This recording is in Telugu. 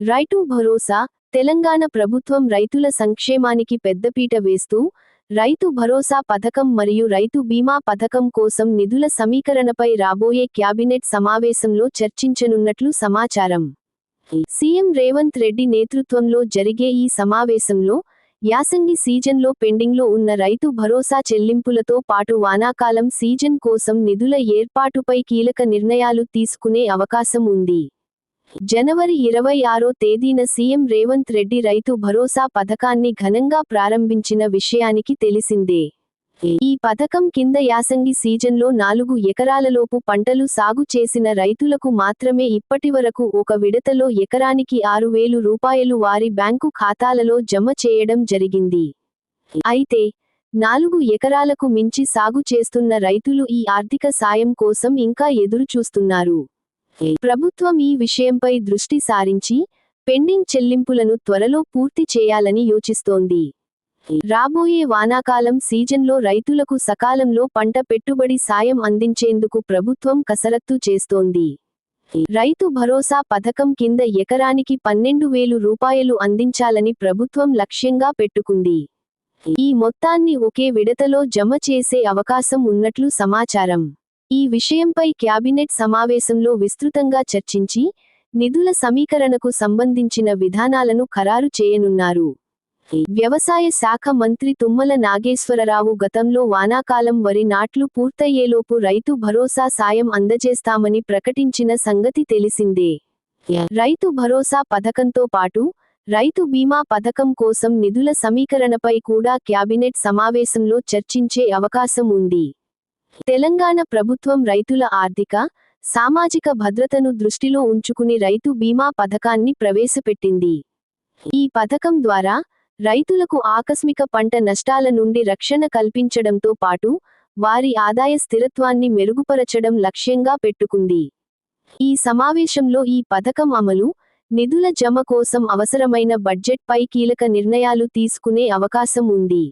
రైతు భరోసా తెలంగాణ ప్రభుత్వం రైతుల సంక్షేమానికి పెద్దపీట వేస్తూ రైతు భరోసా పథకం మరియు రైతు బీమా పథకం కోసం నిధుల సమీకరణపై రాబోయే క్యాబినెట్ సమావేశంలో చర్చించనున్నట్లు సమాచారం. సీఎం రేవంత్ రెడ్డి నేతృత్వంలో జరిగే ఈ సమావేశంలో యాసంగి సీజన్లో పెండింగ్లో ఉన్న రైతు భరోసా చెల్లింపులతో పాటు వానాకాలం సీజన్ కోసం నిధుల ఏర్పాటుపై కీలక నిర్ణయాలు తీసుకునే అవకాశం ఉంది. జనవరి ఇరవై ఆరో తేదీన సీఎం రేవంత్ రెడ్డి రైతు భరోసా పథకాన్ని ఘనంగా ప్రారంభించిన విషయానికి తెలిసిందే. ఈ పథకం కింద యాసంగి సీజన్లో నాలుగు ఎకరాలలోపు పంటలు సాగు చేసిన రైతులకు మాత్రమే ఇప్పటివరకు ఒక విడతలో ఎకరానికి ఆరు వేలు రూపాయలు వారి బ్యాంకు ఖాతాలలో జమ చేయడం జరిగింది. అయితే నాలుగు ఎకరాలకు మించి సాగు చేస్తున్న రైతులు ఈ ఆర్థిక సాయం కోసం ఇంకా ఎదురుచూస్తున్నారు. ప్రభుత్వం ఈ విషయంపై దృష్టి సారించి పెండింగ్ చెల్లింపులను త్వరలో పూర్తి చేయాలని యోచిస్తోంది. రాబోయే వానాకాలం సీజన్లో రైతులకు సకాలంలో పంట పెట్టుబడి సాయం అందించేందుకు ప్రభుత్వం కసరత్తు చేస్తోంది. రైతు భరోసా పథకం కింద ఎకరానికి పన్నెండు వేలు రూపాయలు అందించాలని ప్రభుత్వం లక్ష్యంగా పెట్టుకుంది. ఈ మొత్తాన్ని ఒకే విడతలో జమ చేసే అవకాశం ఉన్నట్లు సమాచారం. ఈ విషయంపై క్యాబినెట్ సమావేశంలో విస్తృతంగా చర్చించి నిధుల సమీకరణకు సంబంధించిన విధానాలను ఖరారు చేయనున్నారు. వ్యవసాయ శాఖ మంత్రి తుమ్మల నాగేశ్వరరావు గతంలో వానాకాలం వరి నాట్లు పూర్తయ్యేలోపు రైతు భరోసా సాయం అందజేస్తామని ప్రకటించిన సంగతి తెలిసిందే. రైతు భరోసా పథకంతో పాటు రైతు బీమా పథకం కోసం నిధుల సమీకరణపై కూడా క్యాబినెట్ సమావేశంలో చర్చించే అవకాశం ఉంది. తెలంగాణ ప్రభుత్వం రైతుల ఆర్థిక సామాజిక భద్రతను దృష్టిలో ఉంచుకుని రైతు బీమా పథకాన్ని ప్రవేశపెట్టింది. ఈ పథకం ద్వారా రైతులకు ఆకస్మిక పంట నష్టాల నుండి రక్షణ కల్పించడంతో పాటు వారి ఆదాయ స్థిరత్వాన్ని మెరుగుపరచడం లక్ష్యంగా పెట్టుకుంది. ఈ సమావేశంలో ఈ పథకం అమలు నిధుల జమ కోసం అవసరమైన బడ్జెట్పై కీలక నిర్ణయాలు తీసుకునే అవకాశం ఉంది.